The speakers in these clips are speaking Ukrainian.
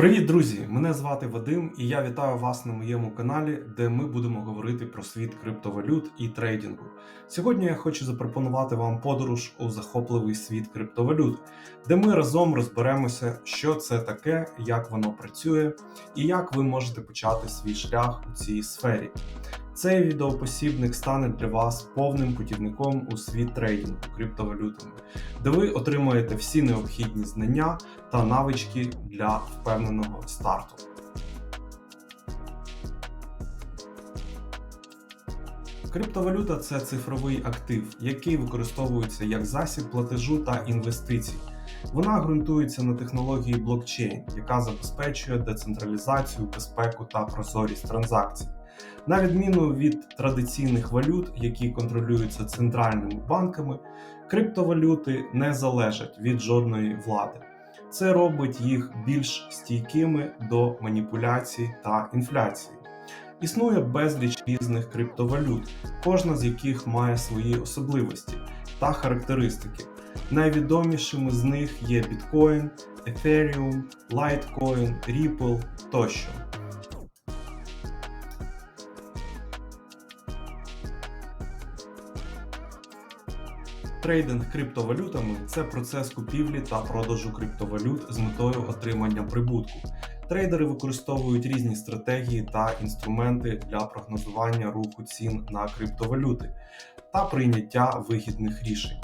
Привіт, друзі! Мене звати Вадим, і я вітаю вас на моєму каналі, де ми будемо говорити про світ криптовалют і трейдингу. Сьогодні я хочу запропонувати вам подорож у захопливий світ криптовалют, де ми разом розберемося, що це таке, як воно працює і як ви можете почати свій шлях у цій сфері. Цей відеопосібник стане для вас повним путівником у світ трейдингу криптовалютами, де ви отримаєте всі необхідні знання та навички для впевненого старту. Криптовалюта це цифровий актив, який використовується як засіб платежу та інвестицій. Вона ґрунтується на технології блокчейн, яка забезпечує децентралізацію, безпеку та прозорість транзакцій. На відміну від традиційних валют, які контролюються центральними банками, криптовалюти не залежать від жодної влади. Це робить їх більш стійкими до маніпуляцій та інфляції. Існує безліч різних криптовалют, кожна з яких має свої особливості та характеристики. Найвідомішими з них є Bitcoin, Ethereum, Litecoin, Ripple тощо. Трейдинг криптовалютами це процес купівлі та продажу криптовалют з метою отримання прибутку. Трейдери використовують різні стратегії та інструменти для прогнозування руху цін на криптовалюти та прийняття вигідних рішень.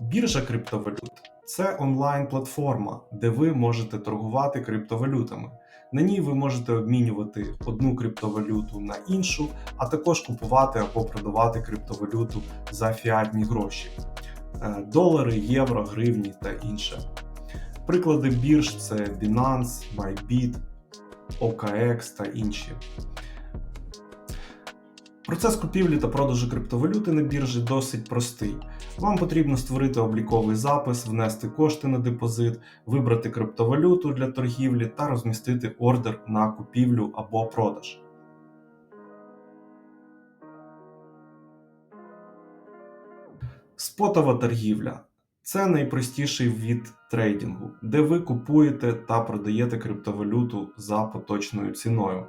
Біржа криптовалют це онлайн-платформа, де ви можете торгувати криптовалютами. На ній ви можете обмінювати одну криптовалюту на іншу, а також купувати або продавати криптовалюту за фіатні гроші, долари, євро, гривні та інше. Приклади бірж це Binance, Bybit, OKX та інші. Процес купівлі та продажу криптовалюти на біржі досить простий. Вам потрібно створити обліковий запис, внести кошти на депозит, вибрати криптовалюту для торгівлі та розмістити ордер на купівлю або продаж. Спотова торгівля це найпростіший від трейдингу, де ви купуєте та продаєте криптовалюту за поточною ціною.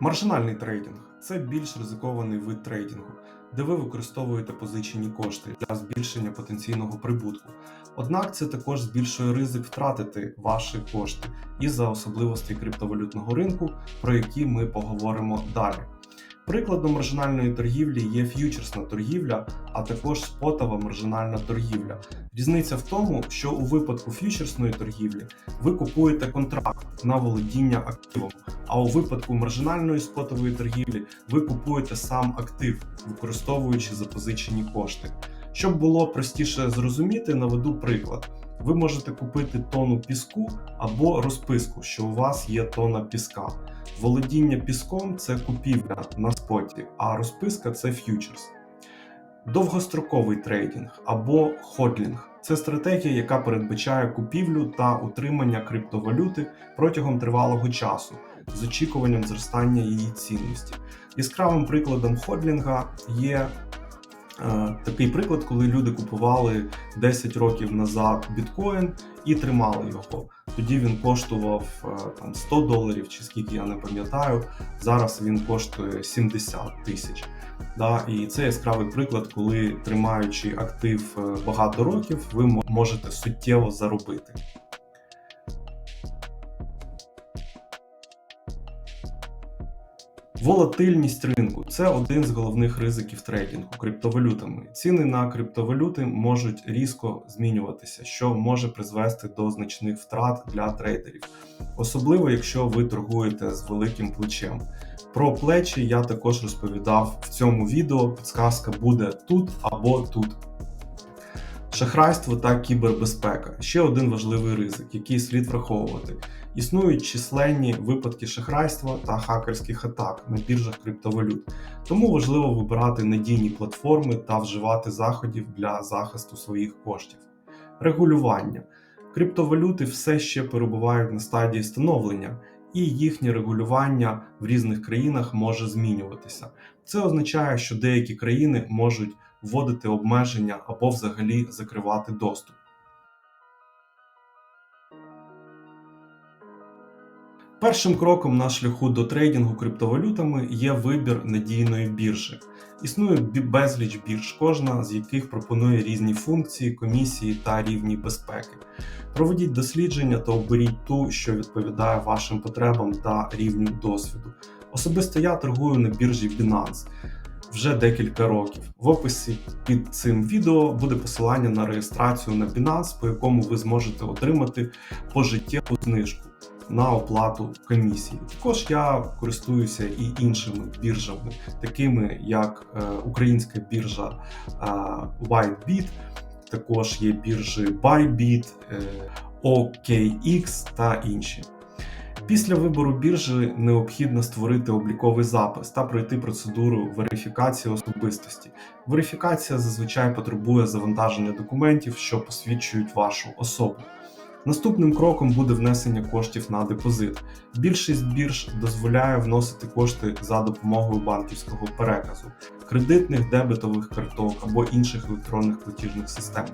Маржинальний трейдинг це більш ризикований вид трейдингу, де ви використовуєте позичені кошти для збільшення потенційного прибутку. Однак це також збільшує ризик втратити ваші кошти із-за особливостей криптовалютного ринку, про які ми поговоримо далі. Прикладом маржинальної торгівлі є ф'ючерсна торгівля, а також спотова маржинальна торгівля. Різниця в тому, що у випадку ф'ючерсної торгівлі ви купуєте контракт на володіння активом, а у випадку маржинальної спотової торгівлі ви купуєте сам актив, використовуючи запозичені кошти. Щоб було простіше зрозуміти, наведу приклад. Ви можете купити тонну піску або розписку, що у вас є тонна піска. Володіння піском це купівля на споті, а розписка це ф'ючерс. Довгостроковий трейдинг або ходлінг це стратегія, яка передбачає купівлю та утримання криптовалюти протягом тривалого часу з очікуванням зростання її цінності. Яскравим прикладом ходлінга є такий приклад, коли люди купували 10 років назад біткоін і тримали його. Тоді він коштував е, там 100 доларів, чи скільки я не пам'ятаю. Зараз він коштує 70 тисяч. Да, і це яскравий приклад, коли тримаючи актив е, багато років, ви можете суттєво заробити. Волатильність ринку це один з головних ризиків трейдингу криптовалютами. Ціни на криптовалюти можуть різко змінюватися, що може призвести до значних втрат для трейдерів, особливо якщо ви торгуєте з великим плечем. Про плечі я також розповідав в цьому відео. Підсказка буде тут або тут. Шахрайство та кібербезпека ще один важливий ризик, який слід враховувати. Існують численні випадки шахрайства та хакерських атак на біржах криптовалют, тому важливо вибирати надійні платформи та вживати заходів для захисту своїх коштів. Регулювання криптовалюти все ще перебувають на стадії становлення, і їхнє регулювання в різних країнах може змінюватися. Це означає, що деякі країни можуть вводити обмеження або взагалі закривати доступ. Першим кроком на шляху до трейдингу криптовалютами є вибір надійної біржі. Існує безліч бірж, кожна з яких пропонує різні функції, комісії та рівні безпеки. Проведіть дослідження та оберіть ту, що відповідає вашим потребам та рівню досвіду. Особисто я торгую на біржі Binance вже декілька років. В описі під цим відео буде посилання на реєстрацію на Binance, по якому ви зможете отримати пожиттєву знижку на оплату комісії. Також я користуюся і іншими біржами, такими як е, українська біржа е, WhiteBit, також є біржі Bybit, е, OKX та інші. Після вибору біржі необхідно створити обліковий запис та пройти процедуру верифікації особистості. Верифікація зазвичай потребує завантаження документів, що посвідчують вашу особу. Наступним кроком буде внесення коштів на депозит. Більшість бірж дозволяє вносити кошти за допомогою банківського переказу, кредитних дебетових карток або інших електронних платіжних систем.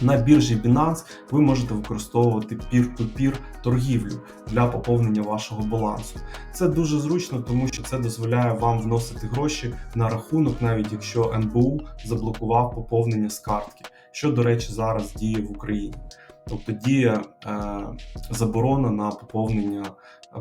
На біржі Binance ви можете використовувати peer-to-peer торгівлю для поповнення вашого балансу. Це дуже зручно, тому що це дозволяє вам вносити гроші на рахунок, навіть якщо НБУ заблокував поповнення з картки, що, до речі, зараз діє в Україні. Тобто діє е, заборона на поповнення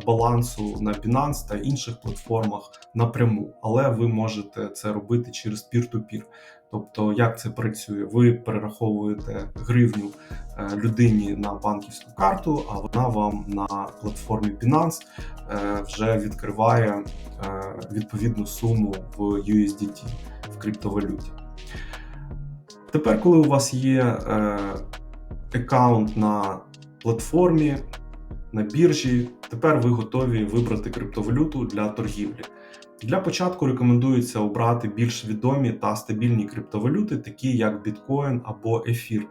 балансу на Binance та інших платформах напряму, але ви можете це робити через peer-to-peer. Тобто, як це працює? Ви перераховуєте гривню е, людині на банківську карту, а вона вам на платформі Binance е, вже відкриває відповідну суму в USDT в криптовалюті. Тепер, коли у вас є аккаунт на платформі, на біржі, тепер ви готові вибрати криптовалюту для торгівлі. Для початку рекомендується обрати більш відомі та стабільні криптовалюти, такі як біткоін або ефір.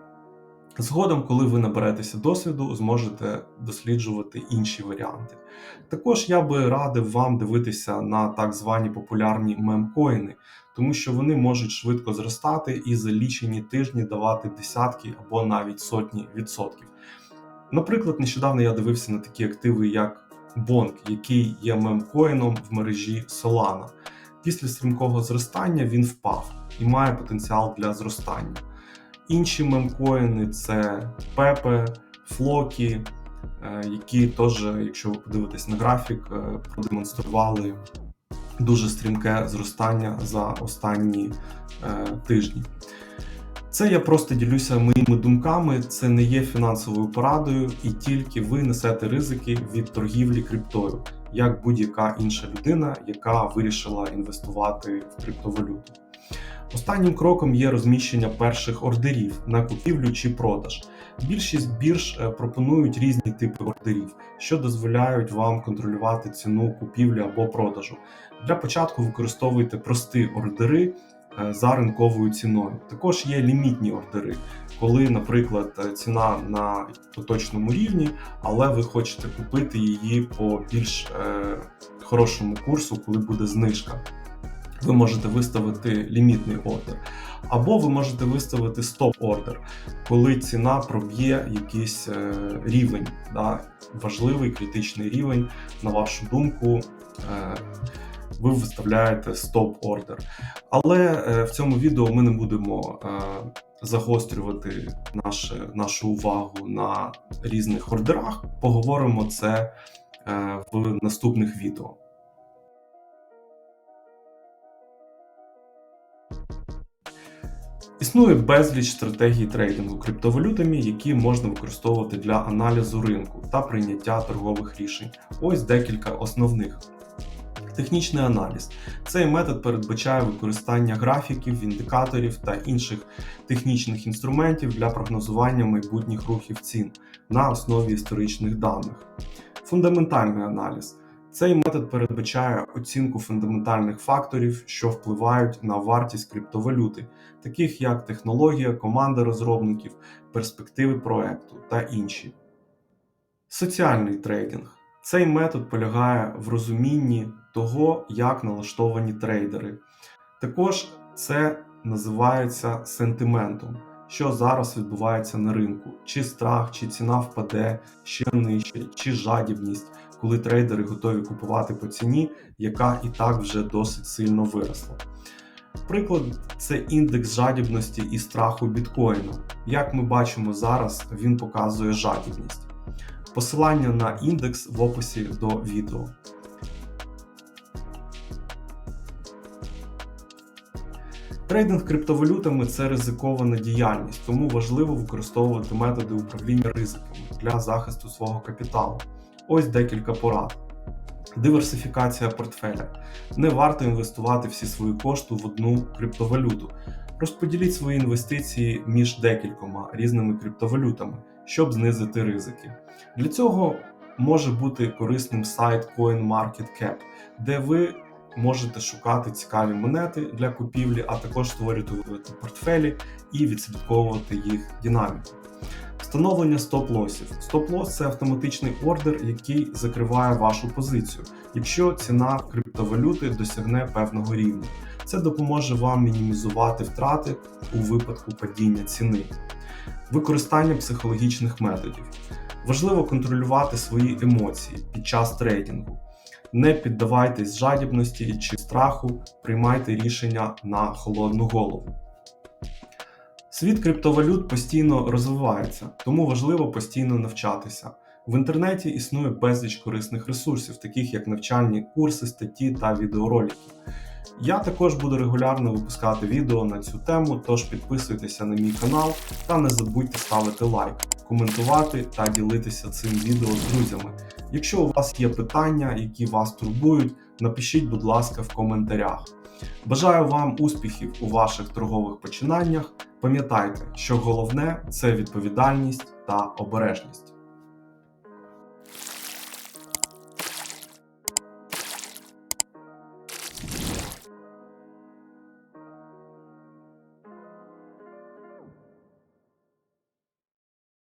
Згодом, коли ви наберетеся досвіду, зможете досліджувати інші варіанти. Також я би радив вам дивитися на так звані популярні мемкоїни, тому що вони можуть швидко зростати і за лічені тижні давати десятки або навіть сотні відсотків. Наприклад, нещодавно я дивився на такі активи, як Bonk, який є мемкоїном в мережі Solana. Після стрімкого зростання він впав і має потенціал для зростання. Інші мемкоїни це Pepe, Floki, е, які теж, якщо ви подивитесь на графік, е, продемонстрували дуже стрімке зростання за останні е, тижні. Це я просто ділюся моїми думками. Це не є фінансовою порадою, і тільки ви несете ризики від торгівлі криптою, як будь-яка інша людина, яка вирішила інвестувати в криптовалюту. Останнім кроком є розміщення перших ордерів на купівлю чи продаж. Більшість бірж е, пропонують різні типи ордерів, що дозволяють вам контролювати ціну купівлі або продажу. Для початку використовуйте прості ордери е, за ринковою ціною. Також є лімітні ордери, коли, наприклад, е, ціна на поточному рівні, але ви хочете купити її по більш хорошому курсу, коли буде знижка. Ви можете виставити лімітний ордер. Або ви можете виставити стоп-ордер, коли ціна проб'є якийсь е, рівень, да, важливий критичний рівень, на вашу думку, е, ви виставляєте стоп-ордер. Але е, в цьому відео ми не будемо е, загострювати наше, нашу увагу на різних ордерах. Поговоримо це е, в наступних відео. Існує безліч стратегій трейдингу криптовалютами, які можна використовувати для аналізу ринку та прийняття торгових рішень. Ось декілька основних. Технічний аналіз. Цей метод передбачає використання графіків, індикаторів та інших технічних інструментів для прогнозування майбутніх рухів цін на основі історичних даних. Фундаментальний аналіз. Цей метод передбачає оцінку фундаментальних факторів, що впливають на вартість криптовалюти, таких як технологія, команда розробників, перспективи проекту та інші. Соціальний трейдинг. Цей метод полягає в розумінні того, як налаштовані трейдери. Також це називається сентиментом, що зараз відбувається на ринку: чи страх, чи ціна впаде ще нижче, чи жадібність. Коли трейдери готові купувати по ціні, яка і так вже досить сильно виросла. Приклад це індекс жадібності і страху біткоїна. Як ми бачимо зараз, він показує жадібність. Посилання на індекс в описі до відео. Трейдинг криптовалютами це ризикована діяльність, тому важливо використовувати методи управління ризиками для захисту свого капіталу. Ось декілька порад. Диверсифікація портфеля. Не варто інвестувати всі свої кошти в одну криптовалюту. Розподіліть свої інвестиції між декількома різними криптовалютами, щоб знизити ризики. Для цього може бути корисним сайт CoinMarketCap, де ви можете шукати цікаві монети для купівлі, а також створювати портфелі і відслідковувати їх динаміку. Встановлення стоп-лосів. Стоп-лос це автоматичний ордер, який закриває вашу позицію, якщо ціна криптовалюти досягне певного рівня. Це допоможе вам мінімізувати втрати у випадку падіння ціни. Використання психологічних методів. Важливо контролювати свої емоції під час трейдингу. Не піддавайтесь жадібності чи страху, приймайте рішення на холодну голову. Світ криптовалют постійно розвивається, тому важливо постійно навчатися. В інтернеті існує безліч корисних ресурсів, таких як навчальні курси, статті та відеоролики. Я також буду регулярно випускати відео на цю тему, тож підписуйтеся на мій канал та не забудьте ставити лайк, коментувати та ділитися цим відео з друзями. Якщо у вас є питання, які вас турбують, напишіть, будь ласка, в коментарях. Бажаю вам успіхів у ваших торгових починаннях. Пам'ятайте, що головне це відповідальність та обережність.